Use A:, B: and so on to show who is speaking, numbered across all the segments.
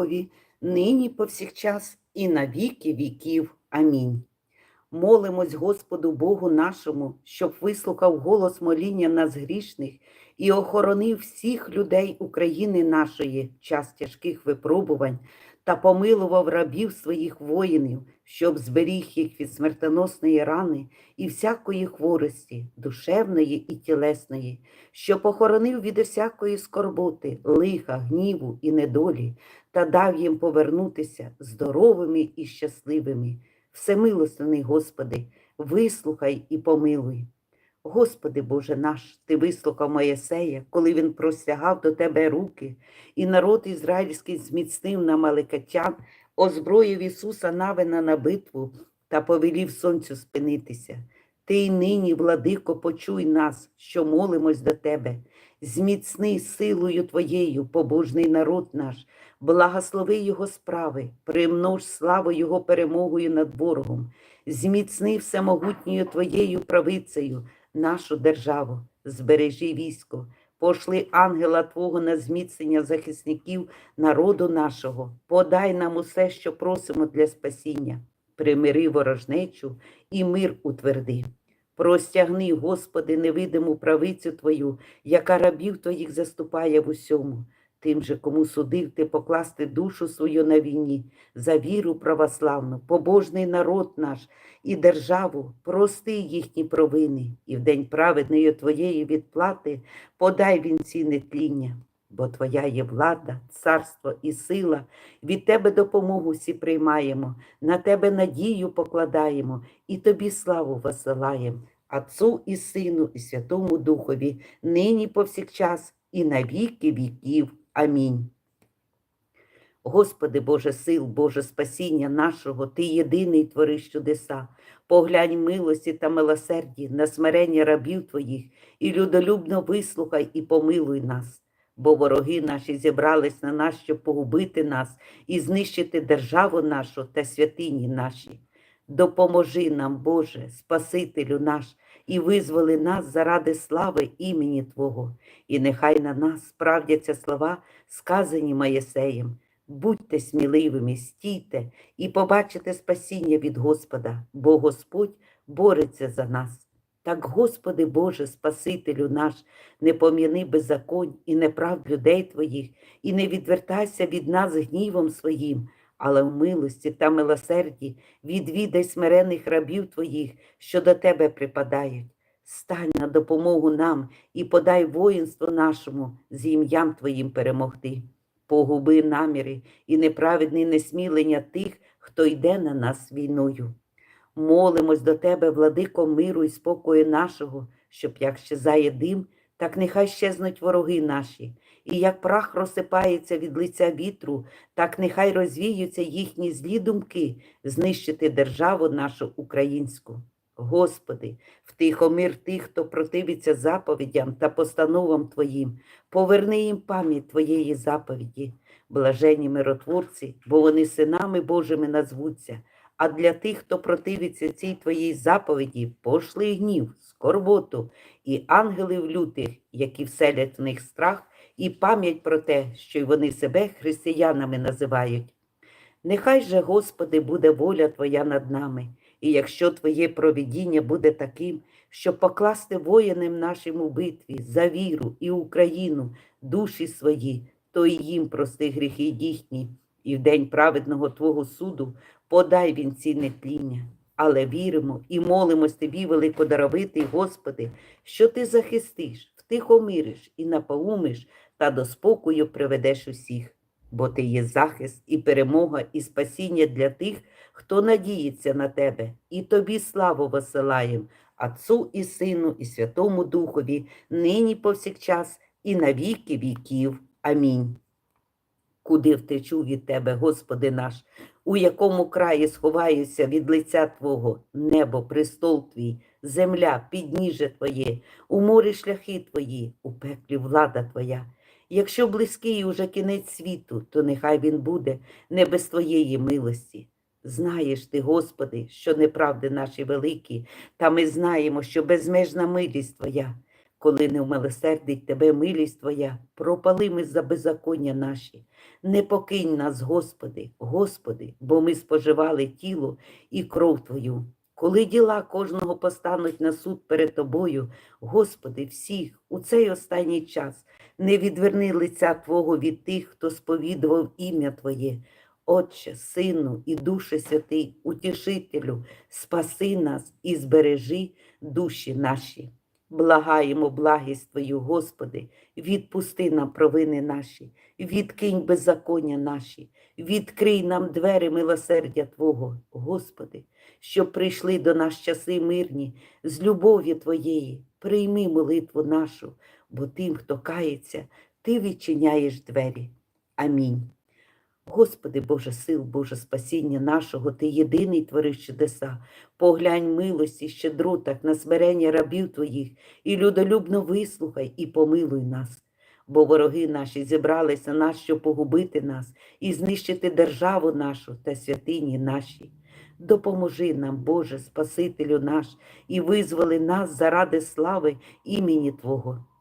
A: Духові, нині повсякчас і на віки віків. Амінь. Молимось Господу Богу нашому, щоб вислухав голос моління нас грішних і охоронив всіх людей України нашої в час тяжких випробувань та помилував рабів своїх воїнів, щоб зберіг їх від смертоносної рани і всякої хворості, душевної і тілесної, щоб охоронив від всякої скорботи, лиха, гніву і недолі, та дав їм повернутися здоровими і щасливими. Всемилостивний Господи, вислухай і помилуй. Господи Боже наш, Ти вислухав Моєсея, коли він простягав до Тебе руки, і народ ізраїльський зміцнив на маликатян, озброїв Ісуса Навина на битву та повелів сонцю спинитися. Ти й нині, владико, почуй нас, що молимось до Тебе. Зміцни силою Твоєю, побожний народ наш, благослови Його справи, примнож славу Його перемогою над ворогом, зміцни всемогутньою Твоєю правицею нашу державу, збережи військо, пошли ангела Твого на зміцнення захисників народу нашого, подай нам усе, що просимо для спасіння, примири ворожнечу і мир утверди. Простягни, Господи, невидиму правицю Твою, яка рабів Твоїх заступає в усьому. Тим же, кому судив ти покласти душу свою на війні, за віру православну, побожний народ наш і державу, прости їхні провини, і в день праведної Твоєї відплати подай вінці нетління, бо Твоя є влада, царство і сила, від Тебе допомогу всі приймаємо, на Тебе надію покладаємо і Тобі славу висилаємо, Отцу і Сину, і Святому Духові, нині повсякчас і на віки віків. Амінь. Господи Боже сил, Боже спасіння нашого, Ти єдиний твориш чудеса, поглянь милості та милосерді на смирення рабів Твоїх, і людолюбно вислухай і помилуй нас, бо вороги наші зібрались на нас, щоб погубити нас і знищити державу нашу та святині наші. Допоможи нам, Боже, Спасителю наш, і визволи нас заради слави імені Твого, і нехай на нас справдяться слова, сказані Моєсеєм. Будьте сміливими, стійте і побачите спасіння від Господа, бо Господь бореться за нас. Так, Господи Боже, Спасителю наш, не пом'яни беззаконь і неправд людей Твоїх, і не відвертайся від нас гнівом своїм, але в милості та милосерді відвідай смирених рабів Твоїх, що до Тебе припадають. Стань на допомогу нам і подай воїнству нашому з ім'ям Твоїм перемогти. Погуби наміри і неправедне несмілення тих, хто йде на нас війною. Молимось до Тебе, владико миру і спокою нашого, щоб як щезає дим, так нехай щезнуть вороги наші, і як прах розсипається від лиця вітру, так нехай розвіються їхні злі думки знищити державу нашу українську. Господи, втихомир тих, хто противиться заповідям та постановам Твоїм, поверни їм пам'ять Твоєї заповіді, блажені миротворці, бо вони синами Божими назвуться. А для тих, хто противиться цій Твоїй заповіді, пошли гнів, скорботу і ангелів лютих, які вселять в них страх, і пам'ять про те, що й вони себе християнами називають. Нехай же, Господи, буде воля Твоя над нами. І якщо Твоє провідіння буде таким, щоб покласти воїнам нашим у битві за віру і Україну, душі свої, то і їм прости гріхи їхні, і в день праведного Твого суду подай вінці нетління. Але віримо і молимось Тобі, великодаровитий, Господи, що Ти захистиш, втихомириш і напоумиш та до спокою приведеш усіх, бо Ти є захист і перемога, і спасіння для тих, хто надіється на тебе, і тобі славу висилаєм, Отцу і Сину, і Святому Духові, нині повсякчас, і на віки віків. Амінь. Куди втечу від Тебе, Господи наш, у якому краї сховаюся від лиця Твого, небо, престол Твій, земля, підніже Твоє, у морі шляхи Твої, у пеклі влада Твоя. Якщо близький уже кінець світу, то нехай він буде не без Твоєї милості. Знаєш ти, Господи, що неправди наші великі, та ми знаємо, що безмежна милість Твоя. коли не вмилосердить тебе милість Твоя, пропали ми за беззаконня наші. Не покинь нас, Господи, Господи, бо ми споживали тіло і кров Твою. Коли діла кожного постануть на суд перед Тобою, Господи, всіх у цей останній час не відверни лиця Твого від тих, хто сповідував ім'я Твоє. Отче, Сину і Душе Святий, Утішителю, спаси нас і збережи душі наші. Благаємо благість Твою, Господи, відпусти нам провини наші, відкинь беззаконня наші, відкрий нам двері милосердя Твого, Господи, щоб прийшли до нас часи мирні, з любов'ю Твоєї, прийми молитву нашу, бо тим, хто кається, Ти відчиняєш двері. Амінь. Господи, Боже сил, Боже спасіння нашого, Ти єдиний твориш чудеса, поглянь милості, щедротах на смирення рабів Твоїх, і людолюбно вислухай і помилуй нас. Бо вороги наші зібралися нас, щоб погубити нас і знищити державу нашу та святині наші. Допоможи нам, Боже, Спасителю наш, і визволи нас заради слави імені Твого.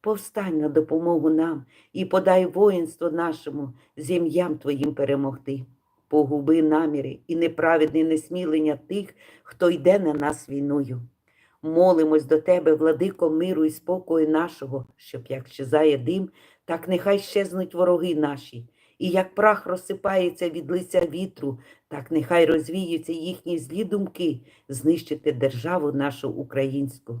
A: Повстань на допомогу нам і подай воїнство нашому з ім'ям Твоїм перемогти. Погуби наміри і неправедне несмілення тих, хто йде на нас війною. Молимось до Тебе, владико миру і спокою нашого, щоб як щезає дим, так нехай щезнуть вороги наші, і як прах розсипається від лиця вітру, так нехай розвіються їхні злі думки знищити державу нашу українську.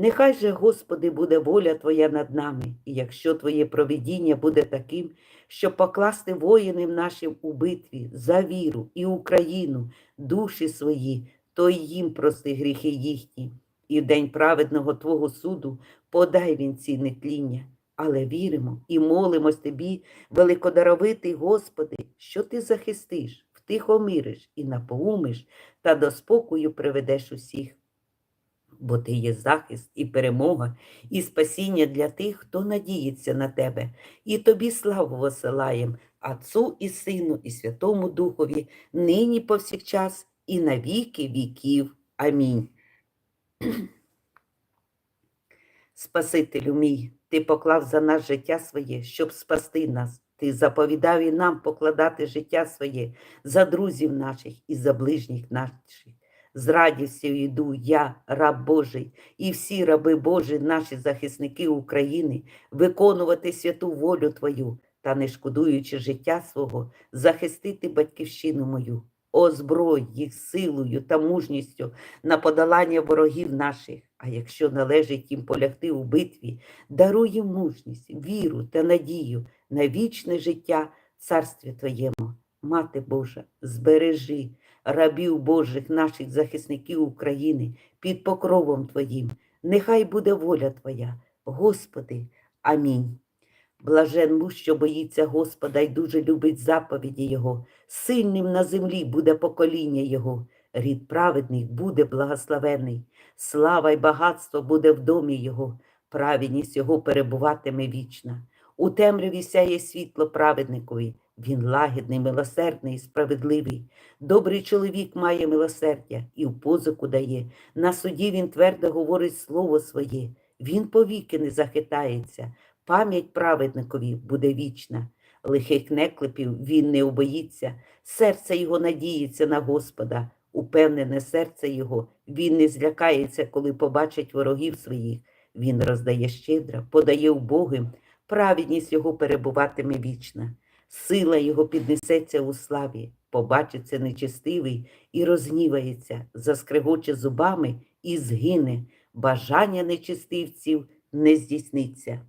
A: Нехай же, Господи, буде воля Твоя над нами, і якщо Твоє провидіння буде таким, щоб покласти воїнів нашим у битві за віру і Україну, душі свої, то й їм прости гріхи їхні, і в день праведного Твого суду подай він ці нетління. Але віримо і молимось Тобі, великодаровитий Господи, що Ти захистиш, втихомириш і напоумиш та до спокою приведеш усіх. Бо ти є захист і перемога, і спасіння для тих, хто надіється на тебе, і тобі славу посилаєм, Отцу і Сину, і Святому Духові, нині повсякчас і на віки віків. Амінь. Спасителю мій, ти поклав за нас життя своє, щоб спасти нас. Ти заповідав і нам покладати життя своє за друзів наших і за ближніх наших. З радістю йду я, раб Божий, і всі раби Божі, наші захисники України, виконувати святу волю Твою та, не шкодуючи життя свого, захистити батьківщину мою, озброй їх силою та мужністю на подолання ворогів наших. А якщо належить їм полягти у битві, даруй їм мужність, віру та надію на вічне життя царстві Твоєму. Мати Божа, збережи рабів Божих, наших захисників України під покровом Твоїм. Нехай буде воля Твоя, Господи. Амінь. Блажен муж, що боїться Господа і дуже любить заповіді Його. Сильним на землі буде покоління Його. Рід праведний буде благословений. Слава й багатство буде в домі Його, праведність Його перебуватиме вічна. У темряві сяє світло праведникові. Він лагідний, милосердний справедливий. Добрий чоловік має милосердя і в позику дає. На суді він твердо говорить слово своє. Він повіки не захитається. Пам'ять праведникові буде вічна. Лихих неклепів він не убоїться. Серце його надіється на Господа. Упевнене серце його, він не злякається, коли побачить ворогів своїх. Він роздає щедро, подає убогим, праведність його перебуватиме вічна. Сила його піднесеться у славі, побачиться нечестивий і розгнівається, заскрегоче зубами і згине, бажання нечестивців не здійсниться.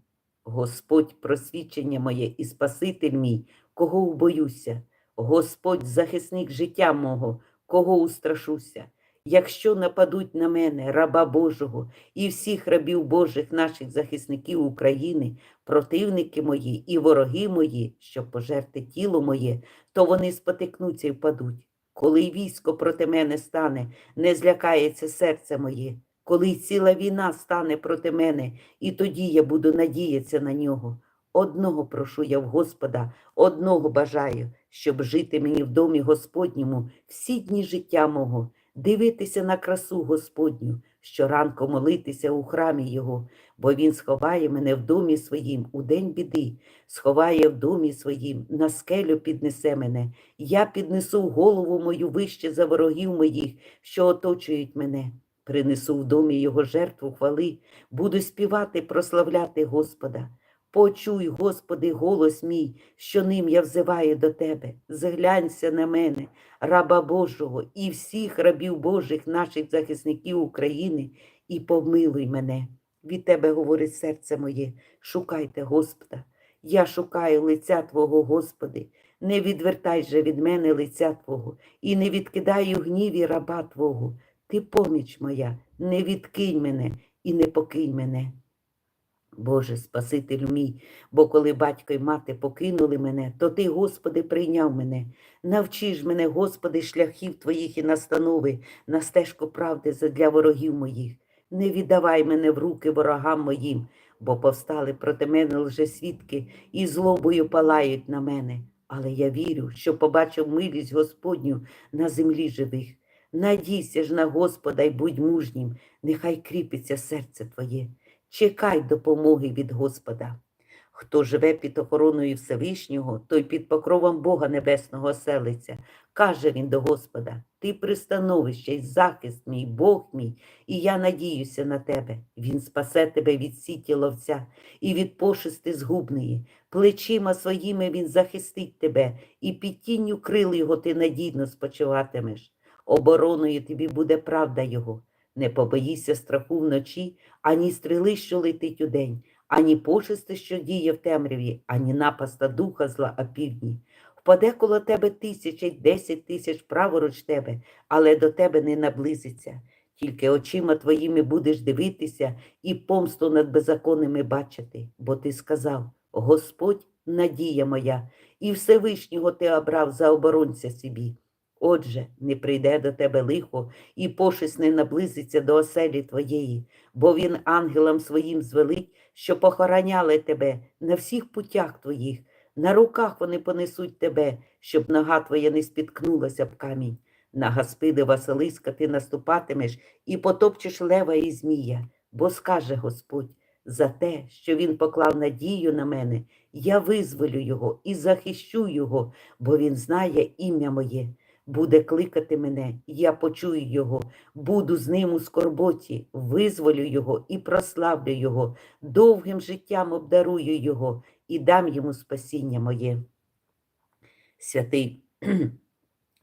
A: Господь просвічення моє і Спаситель мій, кого убоюся, Господь захисник життя мого, кого устрашуся. Якщо нападуть на мене, раба Божого, і всіх рабів Божих наших захисників України, противники мої і вороги мої, щоб пожерти тіло моє, то вони спотикнуться і впадуть. Коли військо проти мене стане, не злякається серце моє, коли ціла війна стане проти мене, і тоді я буду надіятися на нього. Одного прошу я в Господа, одного бажаю, щоб жити мені в домі Господньому всі дні життя мого, дивитися на красу Господню, щоранку молитися у храмі Його, бо Він сховає мене в домі своїм у день біди, сховає в домі своїм, на скелю піднесе мене. Я піднесу голову мою вище за ворогів моїх, що оточують мене. Принесу в домі Його жертву хвали, буду співати, прославляти Господа. Почуй, Господи, голос мій, що ним я взиваю до Тебе. Зглянься на мене, раба Божого, і всіх рабів Божих, наших захисників України, і помилуй мене. Від Тебе говорить серце моє, шукайте Господа. Я шукаю лиця Твого, Господи. Не відвертай же від мене лиця Твого, і не відкидай гніві раба Твого. Ти поміч моя, не відкинь мене і не покинь мене. Боже, Спасителю мій, бо коли батько й мати покинули мене, то Ти, Господи, прийняв мене. Навчи ж мене, Господи, шляхів Твоїх і настанови на стежку правди задля ворогів моїх. Не віддавай мене в руки ворогам моїм, бо повстали проти мене лжесвідки і злобою палають на мене. Але я вірю, що побачив милість Господню на землі живих. Надійся ж на Господа й будь мужнім, нехай кріпиться серце Твоє. Чекай допомоги від Господа. Хто живе під охороною Всевишнього, той під покровом Бога Небесного селиться. Каже він до Господа: Ти пристановище й захист мій, Бог мій, і я надіюся на тебе. Він спасе тебе від сіті ловця і від пошисти згубної. Плечима своїми він захистить тебе, і під тінню крил його ти надійно спочиватимеш. Обороною тобі буде правда Його. Не побоїся страху вночі, ані стріли, що летить удень, ані пошисти, що діє в темряві, ані напаста духа зла а півдні. Впаде коло тебе тисяча й десять тисяч праворуч тебе, але до тебе не наблизиться. Тільки очима твоїми будеш дивитися і помсту над беззаконними бачити, бо ти сказав: Господь, надія моя, і Всевишнього ти обрав за оборонця собі. Отже, не прийде до тебе лихо, і пошесть не наблизиться до оселі твоєї, бо він ангелам своїм звелить, що похороняли тебе на всіх путях твоїх, на руках вони понесуть тебе, щоб нога твоя не спіткнулася б камінь. На Гаспиди Василиска ти наступатимеш і потопчеш лева і змія, бо скаже Господь, за те, що він поклав надію на мене, я визволю його і захищу його, бо він знає ім'я моє буде кликати мене, я почую його, буду з ним у скорботі, визволю його і прославлю його, довгим життям обдарую його і дам йому спасіння моє. Святий,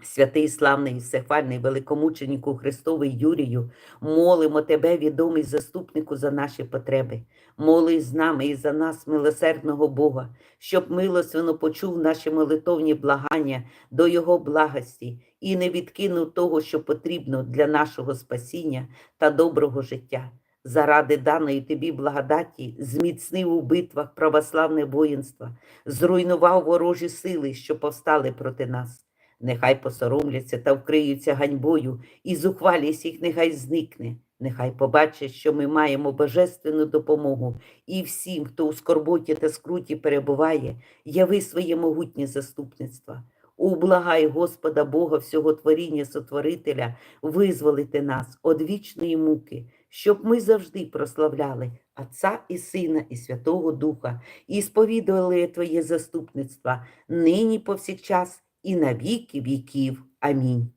A: святий славний всехвальний великомученику Христовий Юрію, молимо тебе, відомий заступнику, за наші потреби. Молись з нами і за нас, милосердного Бога, щоб милосвіно почув наші молитовні благання до Його благості і не відкинув того, що потрібно для нашого спасіння та доброго життя. Заради даної тобі благодаті зміцнив у битвах православне воїнство, зруйнував ворожі сили, що повстали проти нас. Нехай посоромляться та вкриються ганьбою, і зухвалість їх нехай зникне. Нехай побачать, що ми маємо божественну допомогу, і всім, хто у скорботі та скруті перебуває, яви своє могутнє заступництво. Ублагай Господа Бога всього творіння Сотворителя, визволити нас од вічної муки, щоб ми завжди прославляли Отця і Сина, і Святого Духа, і сповідували Твоє заступництво нині повсякчас і на віки віків. Амінь.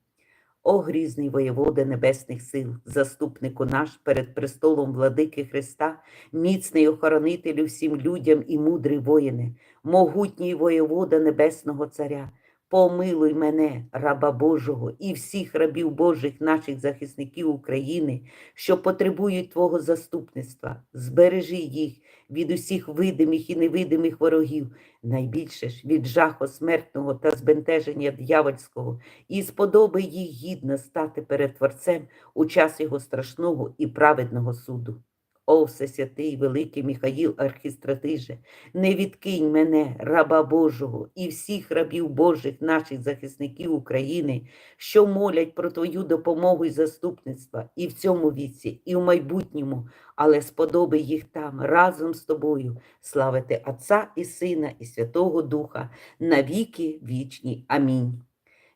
A: О грізний воєвода небесних сил, заступнику наш перед престолом владики Христа, міцний охоронителю всім людям і мудрий воїне, могутній воєвода Небесного Царя, помилуй мене, раба Божого, і всіх рабів Божих наших захисників України, що потребують Твого заступництва, збережи їх від усіх видимих і невидимих ворогів, найбільше ж від жаху смертного та збентеження дьявольського, і сподоби їх гідно стати перед Творцем у час його страшного і праведного суду. О, всесвятий великий Михаїл Архістратиже, не відкинь мене, раба Божого, і всіх рабів Божих, наших захисників України, що молять про Твою допомогу і заступництва і в цьому віці, і в майбутньому, але сподоби їх там разом з тобою славити Отця і Сина, і Святого Духа навіки вічні. Амінь.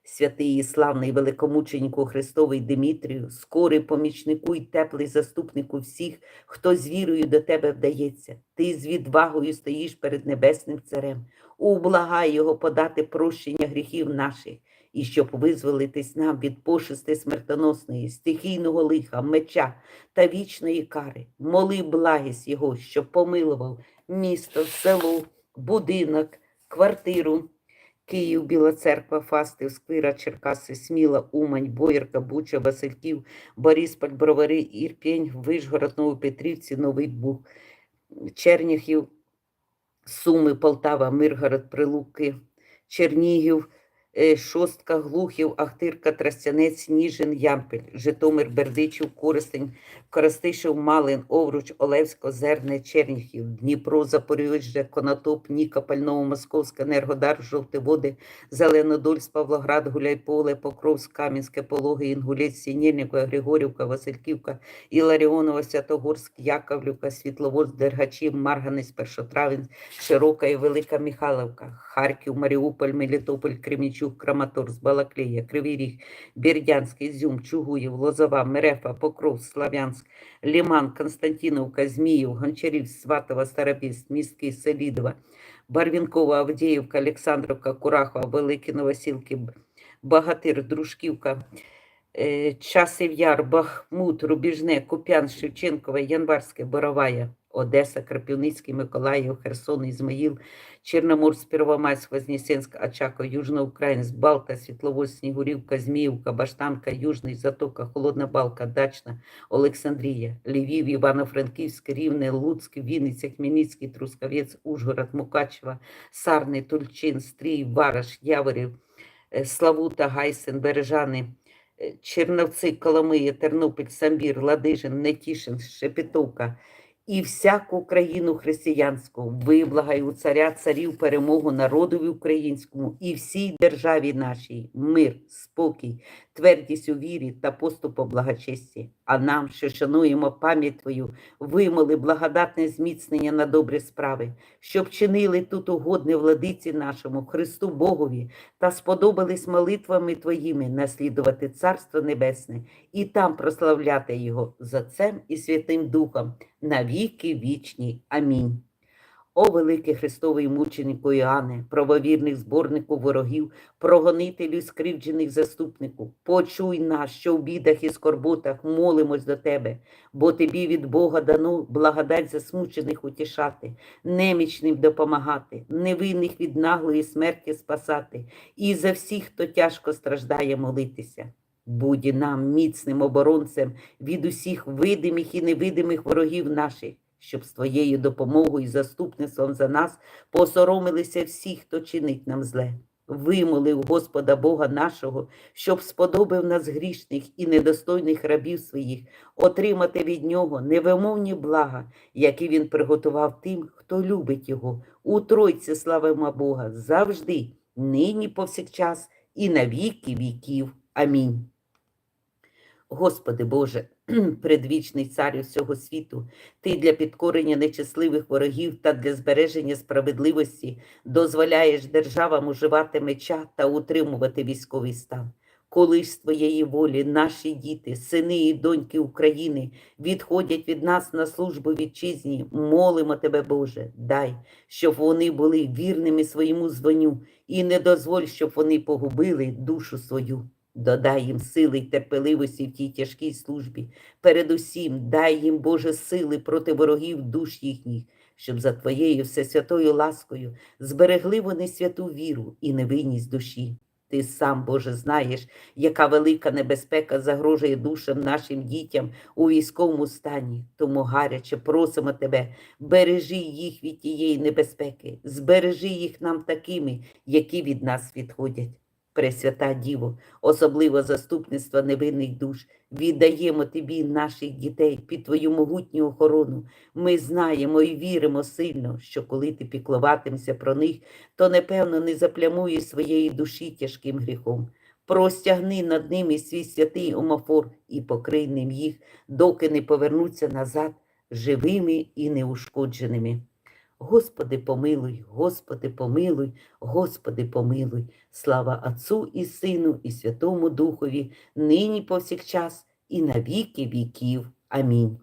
A: Святий і славний великомученику Христовий Димітрію, скорий помічнику й теплий заступнику всіх, хто з вірою до тебе вдається. Ти з відвагою стоїш перед Небесним Царем. Ублагай його подати прощення гріхів наших, і щоб визволитись нам від пошести смертоносної, стихійного лиха, меча та вічної кари. Моли благість його, щоб помилував місто, село, будинок, квартиру. Київ, Біла Церква, Фастив, Сквира, Черкаси, Сміла, Умань, Боярка, Буча, Васильків, Борисполь, Бровари, Ірпень, Вишгород, Новопетрівці, Новий Буг, Черніхів, Суми, Полтава, Миргород, Прилуки, Чернігів, Шостка, Глухів, Ахтирка, Тростянець, Ніжин, Ямпіль, Житомир, Бердичів, Коростень, Коростишев, Малин, Овруч, Олевськ, Озерне, Черніхів, Дніпро, Запоріжжя, Конотоп, Нікополь, Новомосковська, Енергодар, Жовті Води, Зеленодольськ, Павлоград, Гуляйполе, Покровськ, Кам'янське, Пологи, Інгулець, Сінєльникова, Григорівка, Васильківка, Іларіонова, Святогорськ, Яковлівка, Світловодськ, Дергачів, Марганець, Першотравень, Широка і Велика Михайловка, Харків, Маріуполь, Мелітополь, Кремічук, Краматорськ, Балаклія, Кривий Ріг, Бердянськ, Ізюм, Чугуїв, Лозова, Мерефа, Покров, Слав'янськ, Ліман, Константиновка, Зміїв, Гончарів, Сватова, Старобіст, Містки, Селідова, Барвінкова, Авдіївка, Олександровка, Курахова, Великі Новосілки, Багатир, Дружківка, е, Часів Яр, Бахмут, Рубіжне, Куп'ян, Шевченкове, Январське, Боровая, Одеса, Крапівницький, Миколаїв, Херсон, Ізмаїл, Чорноморськ, Первомайськ, Вознесенськ, Очаков, Южноукраїнськ, Балта, Світловодськ, Снігурівка, Зміївка, Баштанка, Южний, Затока, Холодна Балка, Дачна, Олександрія, Львів, Івано-Франківськ, Рівне, Луцьк, Вінниця, Хмельницький, Трускавець, Ужгород, Мукачева, Сарни, Тульчин, Стрій, Вараш, Яворів, е, Славута, Гайсен, Бережани, е, Черновці, Коломиї, Тернопіль, Самбір, Ладижин, Нетішин, Шепетовка, і всяку країну християнську. Виблагай у царя царів перемогу народові українському і всій державі нашій. Мир, спокій, твердість у вірі та поступ у благочесті. А нам, що шануємо пам'ять Твою, вимоли благодатне зміцнення на добрі справи, щоб чинили тут угодне владиці нашому, Христу Богові, та сподобались молитвами Твоїми наслідувати Царство Небесне і там прославляти Його з Отцем і Святим Духом на віки вічні. Амінь. О великий Христовий мученику Іоанне, правовірних зборнику ворогів, прогонителю скривджених заступнику, почуй нас, що в бідах і скорботах молимось до тебе, бо тобі від Бога дано благодать засмучених утішати, немічним допомагати, невинних від наглої смерті спасати, і за всіх, хто тяжко страждає, молитися. Будь нам міцним оборонцем від усіх видимих і невидимих ворогів наших, щоб з твоєю допомогою і заступництвом за нас посоромилися всі, хто чинить нам зле. Вимолив Господа Бога нашого, щоб сподобив нас грішних і недостойних рабів своїх, отримати від нього невимовні блага, які він приготував тим, хто любить його. У Тройці славимо Бога завжди, нині повсякчас і на віки віків. Амінь. Господи Боже, предвічний царю всього світу, Ти для підкорення нечесливих ворогів та для збереження справедливості дозволяєш державам уживати меча та утримувати військовий стан. Коли з твоєї волі наші діти, сини і доньки України відходять від нас на службу вітчизні, молимо тебе, Боже, дай, щоб вони були вірними своєму званню, і не дозволь, щоб вони погубили душу свою. Додай їм сили й терпеливості в тій тяжкій службі. Передусім, дай їм, Боже, сили проти ворогів душ їхніх, щоб за Твоєю всесвятою ласкою зберегли вони святу віру і невинність душі. Ти сам, Боже, знаєш, яка велика небезпека загрожує душам нашим дітям у військовому стані. Тому гаряче просимо Тебе, бережи їх від тієї небезпеки, збережи їх нам такими, які від нас відходять. Пресвята Діво, особливо заступництво невинних душ, віддаємо Тобі наших дітей під Твою могутню охорону. Ми знаємо і віримо сильно, що коли ти піклуватимся про них, то непевно не заплямуєш своєї душі тяжким гріхом. Простягни над ними свій святий омофор і покрий ним їх, доки не повернуться назад живими і неушкодженими. Господи, помилуй, Господи, помилуй, Господи, помилуй. Слава Отцу і Сину, і Святому Духові, нині повсякчас, і на віки віків. Амінь.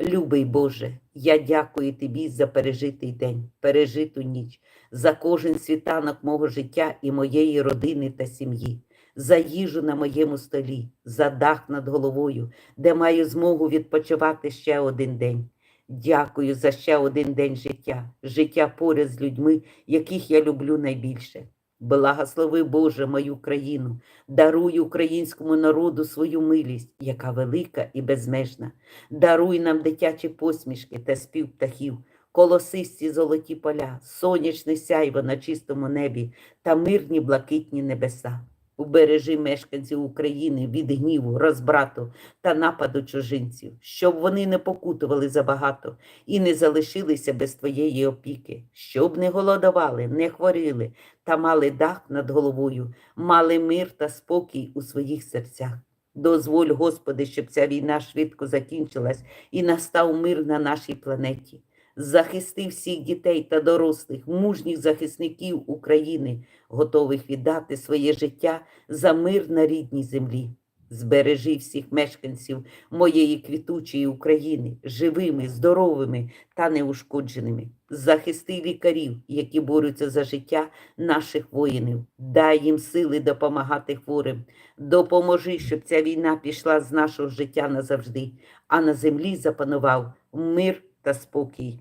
A: Любий Боже, я дякую Тобі за пережитий день, пережиту ніч, за кожен світанок мого життя і моєї родини та сім'ї, за їжу на моєму столі, за дах над головою, де маю змогу відпочивати ще один день. Дякую за ще один день життя, життя поряд з людьми, яких я люблю найбільше. Благослови Боже мою країну, даруй українському народу свою милість, яка велика і безмежна. Даруй нам дитячі посмішки та спів птахів, колосисті золоті поля, сонячне сяйво на чистому небі та мирні блакитні небеса. Убережи мешканців України від гніву, розбрату та нападу чужинців, щоб вони не покутували забагато і не залишилися без твоєї опіки, щоб не голодували, не хворіли та мали дах над головою, мали мир та спокій у своїх серцях. Дозволь, Господи, щоб ця війна швидко закінчилась і настав мир на нашій планеті. Захисти всіх дітей та дорослих, мужніх захисників України, готових віддати своє життя за мир на рідній землі. Збережи всіх мешканців моєї квітучої України живими, здоровими та неушкодженими. Захисти лікарів, які борються за життя наших воїнів. Дай їм сили допомагати хворим. Допоможи, щоб ця війна пішла з нашого життя назавжди, а на землі запанував мир та спокій.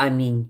A: Амінь.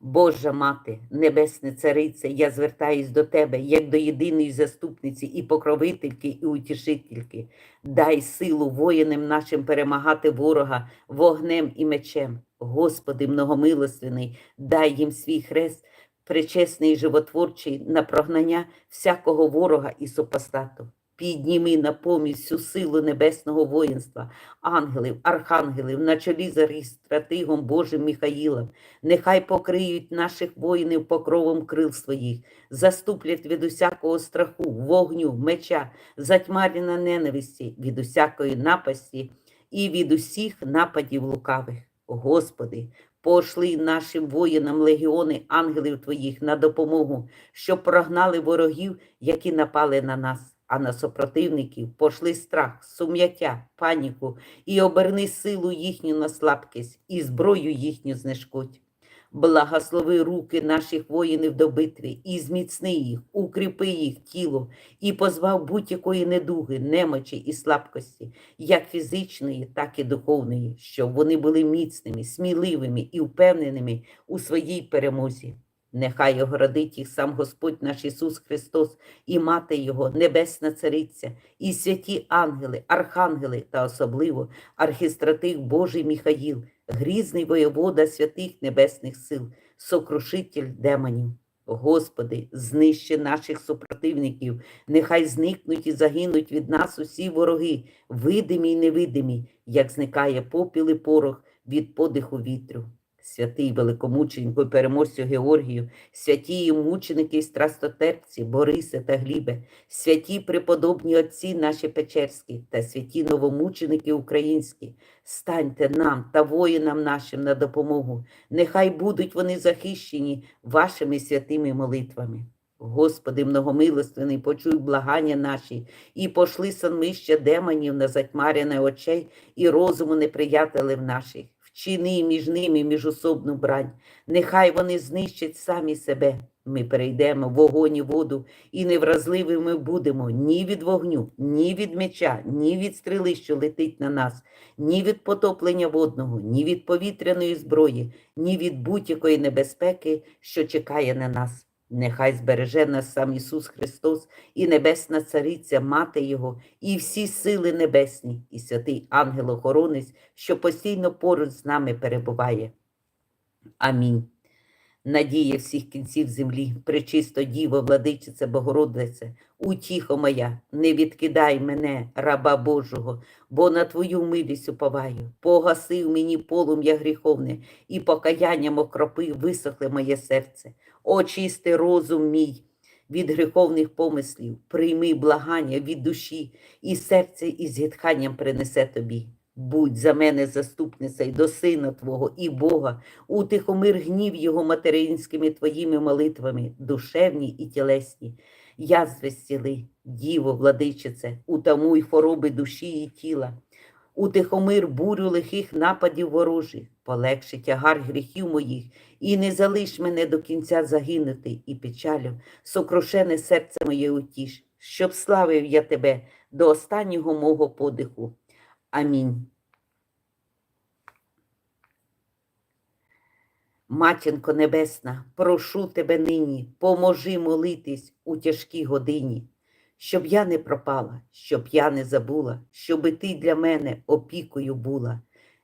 A: Божа мати, Небесне Царице, я звертаюсь до Тебе як до єдиної заступниці і покровительки, і утішительки. Дай силу воїнам нашим перемагати ворога вогнем і мечем. Господи, многомилостивний, дай їм свій хрест, причесний і животворчий на прогнання всякого ворога і супостату. Підніми на помість всю силу небесного воїнства, ангелів, архангелів, на чолі з стратигом Божим Михаїлом. Нехай покриють наших воїнів покровом крил своїх, заступлять від усякого страху, вогню, меча, затьмарення ненависті, від усякої напасті і від усіх нападів лукавих. Господи, пошли нашим воїнам легіони ангелів Твоїх на допомогу, щоб прогнали ворогів, які напали на нас а на супротивників пошли страх, сум'яття, паніку і оберни силу їхню на слабкість і зброю їхню знешкодь. Благослови руки наших воїнів до битви і зміцни їх, укріпи їх тіло і позвав будь-якої недуги, немочі і слабкості, як фізичної, так і духовної, щоб вони були міцними, сміливими і впевненими у своїй перемозі. Нехай огородить їх сам Господь наш Ісус Христос і Мати Його, Небесна Цариця, і святі ангели, архангели та особливо архістратих Божий Міхаїл, грізний воєвода святих небесних сил, сокрушитель демонів. Господи, знищи наших супротивників, нехай зникнуть і загинуть від нас усі вороги, видимі й невидимі, як зникає попіл і порох від подиху вітру святий великомученику і переможцю Георгію, святі мученики і страстотерпці, Борисе та Глібе, святі преподобні отці наші Печерські та святі новомученики українські, станьте нам та воїнам нашим на допомогу. Нехай будуть вони захищені вашими святими молитвами. Господи, многомилостивний, почуй благання наші і пошли санмища демонів на затьмаряне очей і розуму неприятелів наших вчини між ними міжособну брань, нехай вони знищать самі себе. Ми перейдемо вогонь і воду, і невразливими будемо ні від вогню, ні від меча, ні від стріли, що летить на нас, ні від потоплення водного, ні від повітряної зброї, ні від будь-якої небезпеки, що чекає на нас. Нехай збереже нас сам Ісус Христос і Небесна Цариця, Мати Його, і всі сили небесні, і святий ангел-охоронець, що постійно поруч з нами перебуває. Амінь. Надія всіх кінців землі, пречисто Діво, владичице Богородице, утіхо моя, не відкидай мене, раба Божого, бо на Твою милість уповаю. Погасив мені полум'я гріховне, і покаянням окропи висохле моє серце. Очисти розум мій від гріховних помислів, прийми благання від душі, і серце із зітханням принесе тобі. Будь за мене заступницею до Сина Твого і Бога, утихомир гнів Його материнськими Твоїми молитвами, душевні і тілесні. Язви зціли, Діво, владичице, утамуй хвороби душі і тіла, утихомир бурю лихих нападів ворожих, полегши тягар гріхів моїх, і не залиш мене до кінця загинути і печалю, сокрушене серце моє утіш, щоб славив я тебе до останнього мого подиху. Амінь. Матінко Небесна, прошу тебе нині, поможи молитись у тяжкій годині, щоб я не пропала, щоб я не забула, щоби ти для мене опікою була.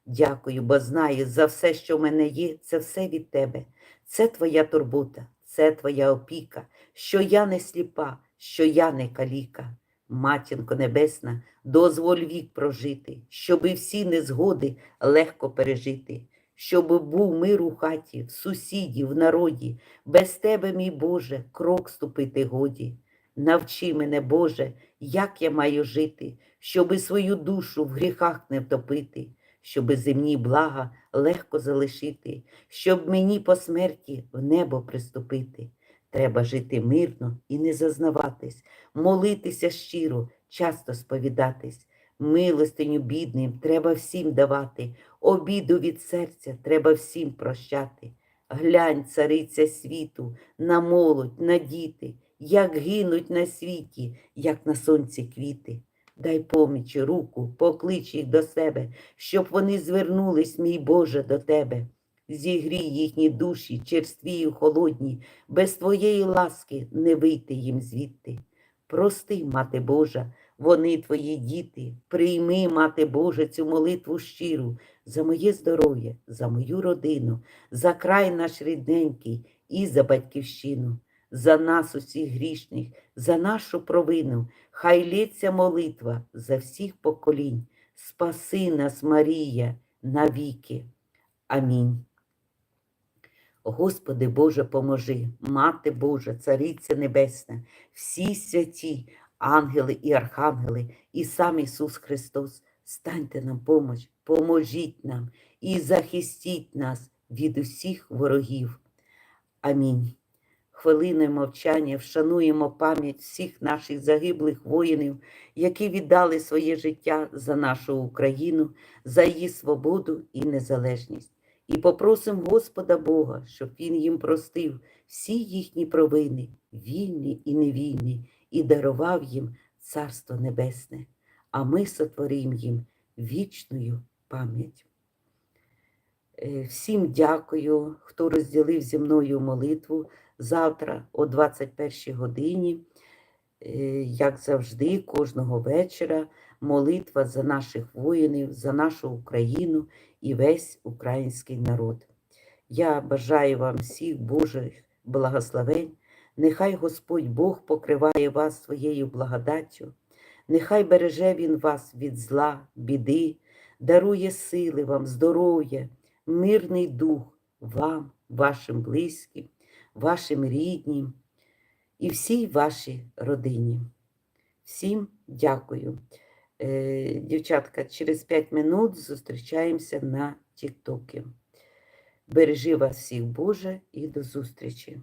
A: Дякую, бо знаю, за все, що в мене є, це все від тебе. Це твоя турбота, це твоя опіка, що я не сліпа, що я не каліка. Матінко Небесна, дозволь вік прожити, щоби всі незгоди легко пережити, щоби був мир у хаті, в сусіді, в народі, без тебе, мій Боже, крок ступити годі. Навчи мене, Боже, як я маю жити, щоби свою душу в гріхах не втопити, щоби земні блага легко залишити, щоб мені по смерті в небо приступити. Треба жити мирно і не зазнаватись, молитися щиро, часто сповідатись. Милостиню бідним треба всім давати, обіду від серця треба всім прощати. Глянь, цариця світу, на молодь, на діти, як гинуть на світі, як на сонці квіти. Дай поміч руку, поклич їх до себе, щоб вони звернулись, мій Боже, до тебе. Зігрій їхні душі, черстві й холодні, без твоєї ласки не вийти їм звідти. Прости, Мати Божа, вони твої діти, прийми, Мати Божа, цю молитву щиру за моє здоров'я, за мою родину, за край наш рідненький і за батьківщину, за нас усіх грішних, за нашу провину, хай лється молитва за всіх поколінь. Спаси нас, Марія, навіки. Амінь. Господи Боже, поможи, Мати Божа, Цариця Небесна, всі святі, ангели і архангели, і сам Ісус Христос, станьте нам помощ, поможіть нам і захистіть нас від усіх ворогів. Амінь. Хвилиною мовчання вшануємо пам'ять всіх наших загиблих воїнів, які віддали своє життя за нашу Україну, за її свободу і незалежність. І попросимо Господа Бога, щоб Він їм простив всі їхні провини, вільні і невільні, і дарував їм Царство Небесне, а ми сотворимо їм вічною пам'ять. Е, Всім дякую, хто розділив зі мною молитву завтра о 21 годині. Е, Як завжди, кожного вечора молитва за наших воїнів, за нашу Україну і весь український народ. Я бажаю вам всіх Божих благословень. Нехай Господь Бог покриває вас своєю благодаттю, нехай береже Він вас від зла, біди, дарує сили вам, здоров'я, мирний дух вам, вашим близьким, вашим рідним і всій вашій родині. Всім дякую. Е, Дівчатка, через 5 минут зустрічаємося на Тіктокі. Бережи вас всіх, Боже, і до зустрічі!